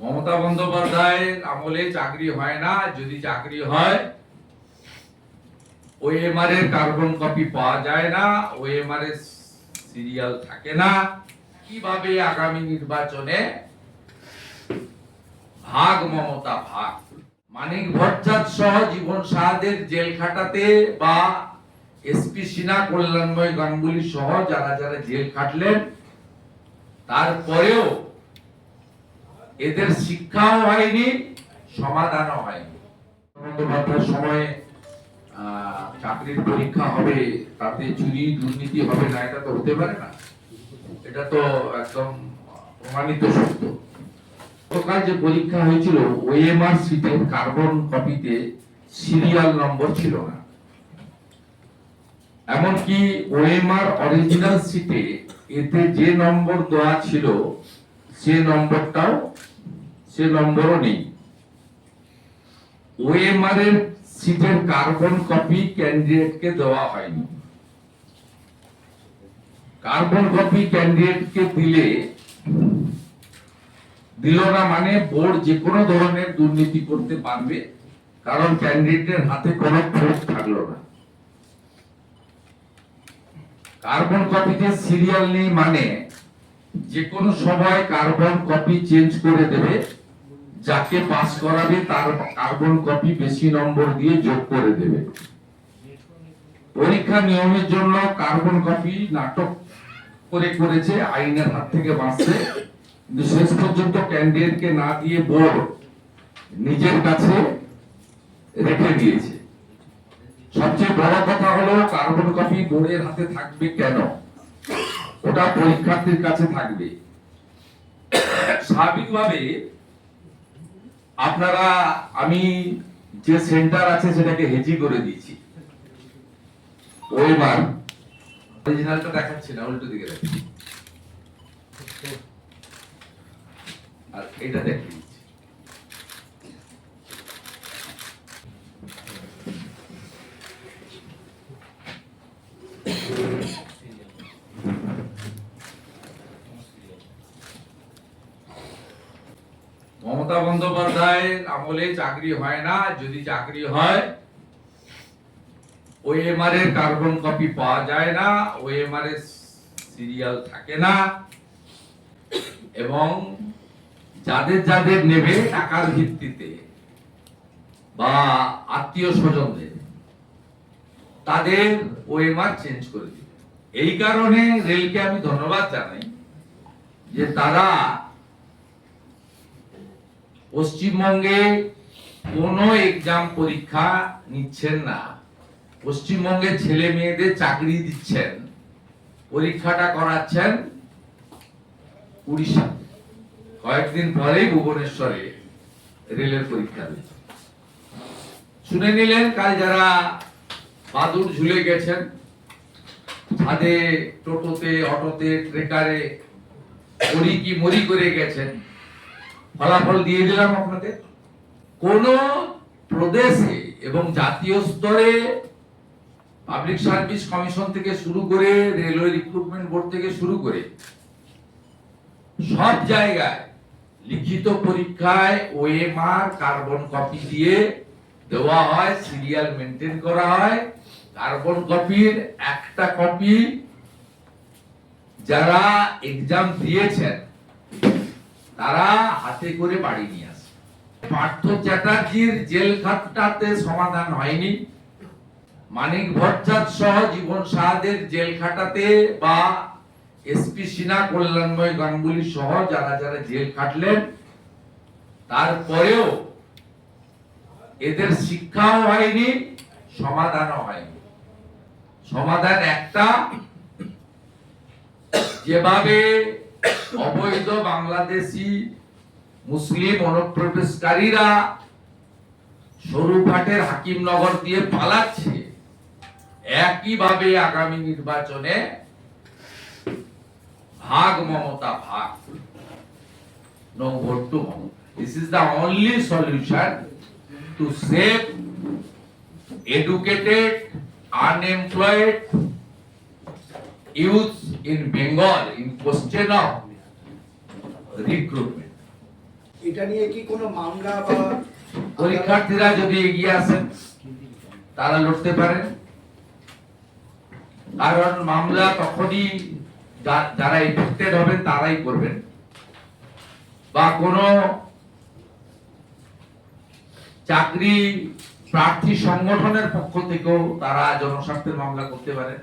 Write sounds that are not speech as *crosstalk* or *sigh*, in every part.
মমতা বন্দ্যোপাধ্যায়ের আমলে চাকরি হয় না, যদি চাকরি হয় ওএমআর এর কার্বন কপি পাওয়া যায় না সিরিয়াল থাকে না। কীভাবে আগামী নির্বাচনে ভাগ মমতা ভাগ? মানিক সহ জীবন সাহাদের জেল খাটাতে বা এসপি সিনা কল্যাণময় গাঙ্গুলি সহ যারা যারা জেল খাটলেন, তারপরেও এদের শিক্ষাও হয়নি, সমাধানও হয়নি। বন্দ্যোপাধ্যায়ের সময়ে চাকরির পরীক্ষা হবে, তাতে চুরি, দুর্নীতি হবে না, এটা তো হতে পারে না। এটা তো একদম প্রমাণিত সত্য। গতকাল যে পরীক্ষা হয়েছিল, ওএমআর সিটের কার্বন কপিতে সিরিয়াল নম্বর ছিল না। এমনকি ওএমআর অরিজিনাল সিটে এতে যে নম্বর দেওয়া ছিল, সে নম্বরটাও সে নম্বরও নেই। ওএমআর এর সিটের কার্বন কপি ক্যান্ডিডেটকে দেওয়া হয়নি। কার্বন কপি ক্যান্ডিডেটকে দিলে, দিল না মানে বোর্ড যে কোনো ধরনের দুর্নীতি করতে পারবে, কারণ ক্যান্ডিডেটের হাতে কোনো প্রুফ থাকল না। কার্বন কপিতে সিরিয়াল নেই মানে যে কোনো সময় কার্বন কপি চেঞ্জ করে দেবে যাকে পাস করাবে তার কার্বন কপি বেশি নম্বর দিয়ে যোগ করে দেবে। পরীক্ষা নিয়মের জন্য কার্বন কপি নাটক করে করেছে, আইনের হাত থেকে বাঁচতে শেষ পর্যন্ত ক্যান্ডিডেটকে না দিয়ে বোর্ড নিজের কাছে রেখে দিয়েছে। সবচেয়ে বড় কথা হলো কার্বন কপি বোর্ডের হাতে থাকবে কেন? ওটা পরীক্ষার্থীর কাছে থাকবে। স্বাভাবিকভাবে আপনারা, আমি যে সেন্টার আছে সেটাকে হেজি করে দিয়েছি। ওইবার অরিজিনালটা দেখাচ্ছি না, উল্টো দিকে দেখাচ্ছি। আর এটা দেখে দিচ্ছি মমতা বন্দ্যোপাধ্যায়ের আমলে চাকরি হয় না, যদি চাকরি হয় ওএমআর এর কার্বন কপি পাওয়া যায় না এর সিরিয়াল থাকে না, এবং যাদের যাদের নেবে টাকার ভিত্তিতে বা আত্মীয় স্বজনদের, তাদের ওএমআর চেঞ্জ করে দিবে। এই কারণে রেলকে আমি ধন্যবাদ জানাই যে তারা পশ্চিমবঙ্গে কোনো এক্সাম পরীক্ষা নিচ্ছেন না। পশ্চিমবঙ্গে ছেলে মেয়েদের চাকরি দিচ্ছেন। পরীক্ষাটা করাচ্ছেন উড়িষ্যা। কয়েকদিন পরেই ভুবনেশ্বরে রেলের পরীক্ষা দিচ্ছে শুনে নিলেন, কাল যারা বাদুর ঝুলে গেছেন, ছাদে টোটোতে, অটোতে, ট্রেকারে মরি কি মরি করে গেছেন? ফলাফল দিয়ে দিলাম আপনাদের কোন প্রদেশে এবং জাতীয় স্তরে পাবলিক সার্ভিস কমিশন থেকে শুরু করে রেলওয়ে রিক্রুটমেন্ট বোর্ড থেকে শুরু করে সব জায়গায় লিখিত পরীক্ষায় ওএমআর কার্বন কপি দিয়ে দেওয়া হয় সিরিয়াল মেনটেন করা হয়। কার্বন কপির একটা কপি যারা এক্সাম দিয়েছেন তারা হাতে করে বাড়ি নিয়ে আসে। পার্থ চ্যাটার্জির জেল খাটটাতে সমাধান হয়নি। মানিক ভট্টাচার্য সহ জীবন সাহাদের জেল খাটাতে বা এসপি সিনা কল্যাণময় গাঙ্গুলি সহ যারা যারা জেল খাটলেন, তারপরেও এদের শিক্ষাও হয়নি, সমাধানও হয়নি। সমাধান একটা, যেভাবে অবৈধ বাংলাদেশি মুসলিম অনুপ্রবেশকারীরা সরুঘাটের হাকিমনগর দিয়ে পালাচ্ছে। একইভাবে আগামী নির্বাচনে ভাগ মমতা, ভাগ। No vote to this is the only solution to save educated, unemployed youth in Bengal in question of recruitment. এটা নিয়ে কি কোনো মামলা বা *laughs* পরীক্ষার্থীরা যদি এগিয়ে আসেন তারা লড়তে পারেন কারণ মামলা তখনই যারা এফেক্টেড হবেন তারাই করবেন। বা কোনো চাকরি প্রার্থী সংগঠনের পক্ষ থেকেও তারা জনস্বার্থের মামলা করতে পারে।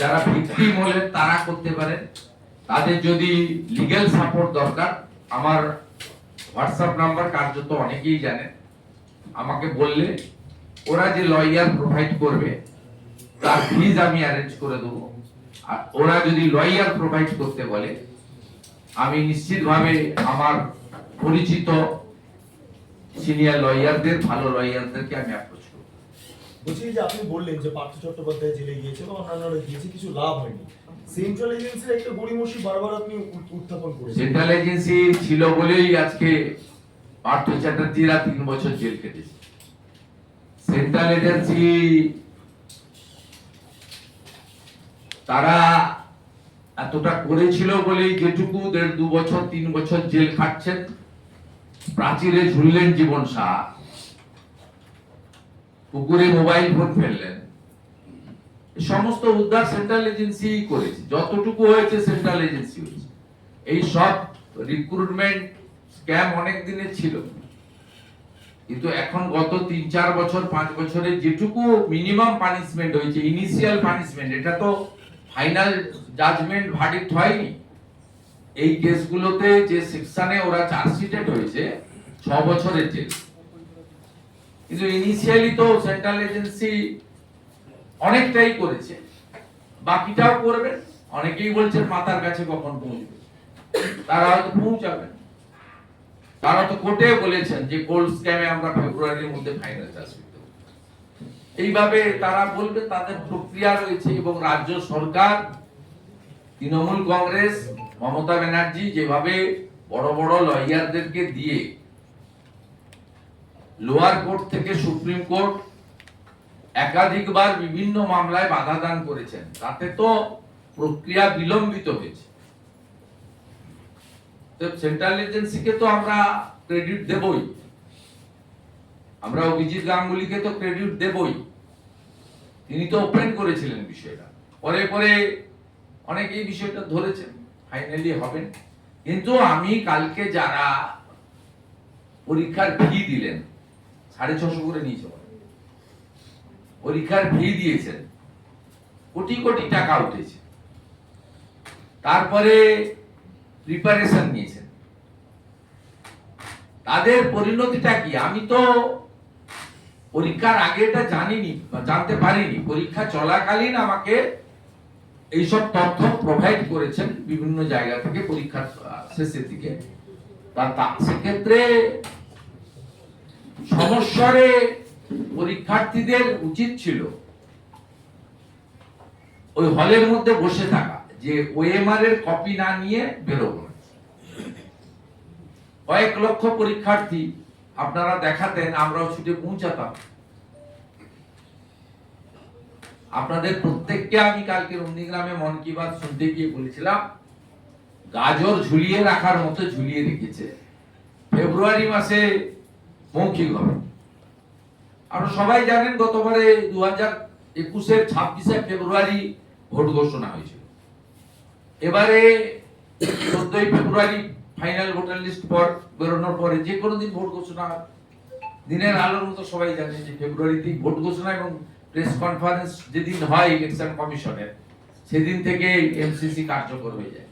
যারা ভিকটিম হলেন তারা করতে পারে, তাদের যদি লিগ্যাল সাপোর্ট দরকার, আমার হোয়াটসঅ্যাপ নাম্বার কার্যত অনেকেই জানে, আমাকে বললে ওরা যে লয়ার প্রোভাইড করবে, তার ফিজ আমি অ্যারেঞ্জ করে দেবো। আর ওরা যদি লয়ার প্রোভাইড করতে বলে, আমি নিশ্চিতভাবে আমার পরিচিত সিনিয়র লয়ারদের ভালো লয়ারদেরকে আমি অ্যাপ্রোচ বলছি যে আপনি বললেন যে পার্থ চট্টোপাধ্যায় জেলে গিয়েছে বা অন্যান্যরা গিয়েছে, কিছু লাভ হয়নি। সেন্ট্রাল এজেন্সির একটা গড়িমসি বারবার আপনি উত্থাপন করেছেন। সেন্ট্রাল এজেন্সি ছিল বলেই আজকে পার্থ তিন বছর জেল সেন্ট্রাল এজেন্সি তারা এতটা করেছিল বলেই যেটুকু দেড় দু বছর, তিন বছর জেল খাটছেন। প্রাচীরে ঝুললেন জীবন শাহ পুকুরে মোবাইল ফোন ফেললেন। সমস্ত উদ্ধার সেন্ট্রাল এজেন্সি করেছে। যতটুকু হয়েছে সেন্ট্রাল এজেন্সি হয়েছে। এই সব রিক্রুটমেন্ট স্ক্যাম অনেক দিনের ছিল। কিন্তু এখন গত তিন, চার বছর, পাঁচ বছরে যেটুকু মিনিমাম পানিশমেন্ট হয়েছে ইনিশিয়াল পানিশমেন্ট এটা তো ফাইনাল জাজমেন্ট ভার্ডিক্ট হয়নি। এই কেসগুলোতে যে সেকশনে ওরা চার্জশিটেড হয়েছে, ছ বছরের জেল। কিন্তু ইনিশিয়ালি তো সেন্ট্রাল এজেন্সি অনেকটাই করেছে। বাকিটাও করবে, অনেকেই বলছেন মাথার কাছে কখন পৌঁছবে। তারা হয়তো পৌঁছাবেন তারা তো কোর্টে বলেছেন যে কোল্ড স্ক্যামে আমরা ফেব্রুয়ারির মধ্যে ফাইনাল দেবো এইভাবে তারা বলবে, তাদের প্রক্রিয়া রয়েছে এবং রাজ্য সরকার, তৃণমূল কংগ্রেস, মমতা ব্যানার্জি যেভাবে বড় বড় লয়ারদেরকে দিয়ে লোয়ার কোর্ট থেকে সুপ্রিম কোর্ট একাধিকবার বিভিন্ন মামলায় বাধা দান করেছেন। তাতে তো প্রক্রিয়া বিলম্বিত হয়েছে। সেন্ট্রাল এজেন্সিকে তো আমরা ক্রেডিট দেবই। আমরা অভিজিৎ গাঙ্গুলিকে তো ক্রেডিট দেবই। তিনি তো ওপেন করেছিলেন বিষয়টা। পরে পরে অনেকে এই বিষয়টা ধরেছেন ফাইনালি হবেন। কিন্তু আমি কালকে যারা পরীক্ষার ফি দিলেন সাড়ে ছশো করে নিয়েছে পরীক্ষার ফি দিয়েছেন। কোটি কোটি টাকা উঠেছে। তারপরে প্রিপারেশন নিয়েছেন। তাদের পরিণতিটা কি? আমি তো পরীক্ষার আগে এটা জানিনি জানতে পারিনি। পরীক্ষা চলাকালীন আমাকে এইসব তথ্য প্রোভাইড করেছেন বিভিন্ন জায়গা থেকে পরীক্ষার শেষের দিকে। তা সেক্ষেত্রে সমস্যারে পরীক্ষার্থীদের উচিত ছিল ওই হলের মধ্যে বসে থাকা, যে ওএমআর এর কপি না নিয়ে বেরোবো। কয়েক লক্ষ পরীক্ষার্থী আপনারা দেখাতেন, আমরাও ছুটে পৌঁছাতাম আপনাদের প্রত্যেককে আমি কালকে নন্দীগ্রামে মন কি বাত শুনতে গিয়ে বলেছিলাম, গাজর ঝুলিয়ে রাখার মতো ঝুলিয়ে রেখেছে ফেব্রুয়ারি মাসে মৌখিক হবে আপনারা সবাই জানেন গতবারে দু হাজার একুশের ছাব্বিশে ফেব্রুয়ারি ভোট ঘোষণা হয়েছিল। এবারে চোদ্দই ফেব্রুয়ারি ফাইনাল ভোটার লিস্ট পর বেরোনোর পরে যে কোনো দিন ভোট ঘোষণা, দিনের আলোর মতো সবাই জানে যে ফেব্রুয়ারিতেই ভোট ঘোষণা এবং প্রেস কনফারেন্স যেদিন হয় ইলেকশন কমিশনের, সেদিন থেকে এমসিসি কার্যকর হয়ে যায়।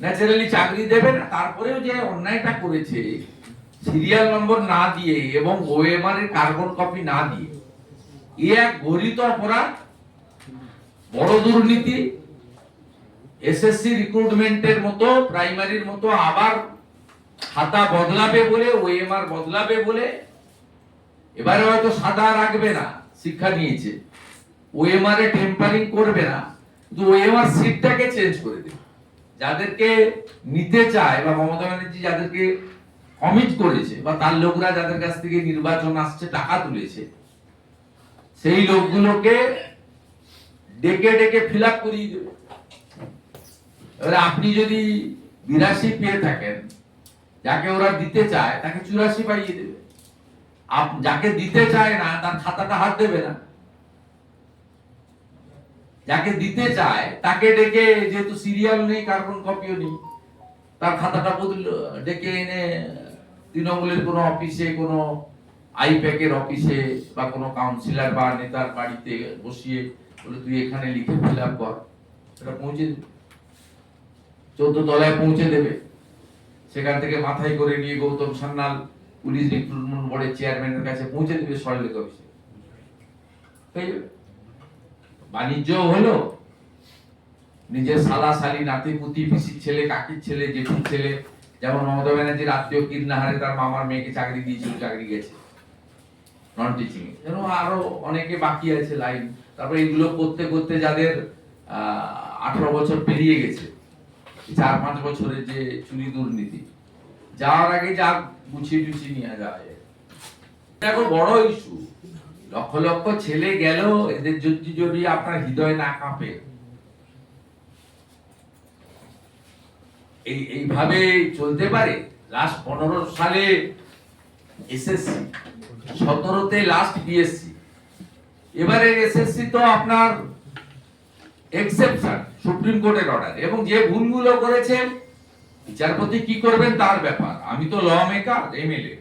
ন্যাচারালি চাকরি দেবে না, তারপরেও যে অন্যায়টা করেছে সিরিয়াল নম্বর না দিয়ে এবং ওএমআর এর কার্বন কপি না দিয়ে, এ এক গরিত অপরাধ, বড় দুর্নীতি, এসএসসি রিক্রুটমেন্টের মতো, প্রাইমারির মতো আবার খাতা বদলাবে বলে, ওএমআর বদলাবে বলে, এবারে হয়তো সাদা রাখবে না, শিক্ষা নিয়েছে। ওএমআর এ টেম্পারিং করবে না, কিন্তু ওএমআর সিটটাকে চেঞ্জ করে দেবে। যাদেরকে নিতে চায় বা মমতা ব্যানার্জি যাদেরকে কমিট করেছে বা তার লোকরা যাদের কাছ থেকে নির্বাচন আসছে, টাকা তুলেছে, সেই লোকগুলোকে ডেকে ডেকে ফিল আপ করিয়ে দেবে। এবারে আপনি যদি বিরাশি পেয়ে থাকেন, যাকে ওরা দিতে চায়, তাকে চুরাশি পাইয়ে দেবে। যাকে দিতে চায় না, তার খাতাটা হাত দেবে না। যাকে দিতে চায়, তাকে ডেকে, যেহেতু সিরিয়াল নেই কার্বন কপিও নেই, তার খাতাটা বদল, ডেকে এনে তৃণমূলের কোনো অফিসে, কোনো আইপ্যাকের অফিসে বা কোনো কাউন্সিলর বা নেতার বাড়িতে বসিয়ে বলে, তুই এখানে লিখে ফিল আপ কর। এটা পৌঁছে দেবে। চোদ্দ তলায় পৌঁছে দেবে। সেখান থেকে মাথায় করে নিয়ে গৌতম সান্যাল পুলিশ রিক্রুটমেন্ট বোর্ডের চেয়ারম্যানের কাছে পৌঁছে দেবে সরলেখ অফিসে। বাণিজ্য হলো নিজের সালা সালি, নাতি পুতি, পিসির ছেলে, কাকির ছেলে, জেঠুর ছেলে যেমন মমতা ব্যানার্জির আত্মীয় কীর্নাহারে তার মামার মেয়েকে চাকরি দিয়েছিল, চাকরি গেছে। নন টিচিং যেন আরও অনেকে বাকি আছে লাইন। তারপর এগুলো করতে করতে যাদের আঠারো বছর পেরিয়ে গেছে চার পাঁচ বছরের যে চুরি দুর্নীতি, যাওয়ার আগে যা গুছিয়ে টুছিয়ে নিয়ে যাওয়া যায়। এটা এখন বড় ইস্যু লক্ষ লক্ষ ছেলে গেল এদের যদি যদি আপনার হৃদয় না কাঁপে এই, এইভাবে চলতে পারে? লাস্ট পনেরো সালে এসএসসি সতেরোতে লাস্ট বিএসসি এবারে এসএসসি তো আপনার এক্সেপশন সুপ্রিম কোর্টের অর্ডার এবং যে ভুলগুলো করেছেন, বিচারপতি কি করবেন তার ব্যাপার। আমি তো ল মেকার এমএলএ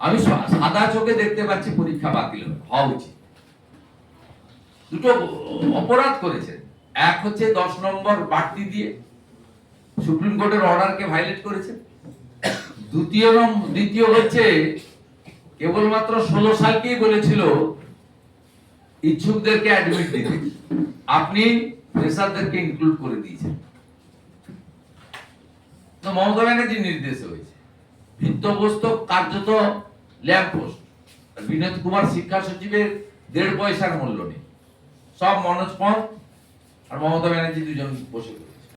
আমি সাদা চোখে দেখতে পাচ্ছি পরীক্ষা বাতিল হওয়া উচিত। দুটো অপরাধ করেছেন। এক হচ্ছে দশ নম্বর বাড়তি দিয়ে সুপ্রিম কোর্টের অর্ডারকে ভাইলেট করেছে? দ্বিতীয় দ্বিতীয় হচ্ছে, কেবলমাত্র ষোলো সালকেই বলেছিল, ইচ্ছুকদেরকে অ্যাডমিট দিতে। আপনি ফ্রেশারদেরকে ইনক্লুড করে দিয়েছেন। তো মমতা ব্যানার্জির নির্দেশে হয়েছে। ভিত্তবস্ত কার্যত ল্যাম্প পোস্ট বিনোদ কুমার শিক্ষা সচিবের দেড় পয়সার মূল্য নেই। সব মনোজ পন্থ আর মমতা ব্যানার্জি দুজন বসে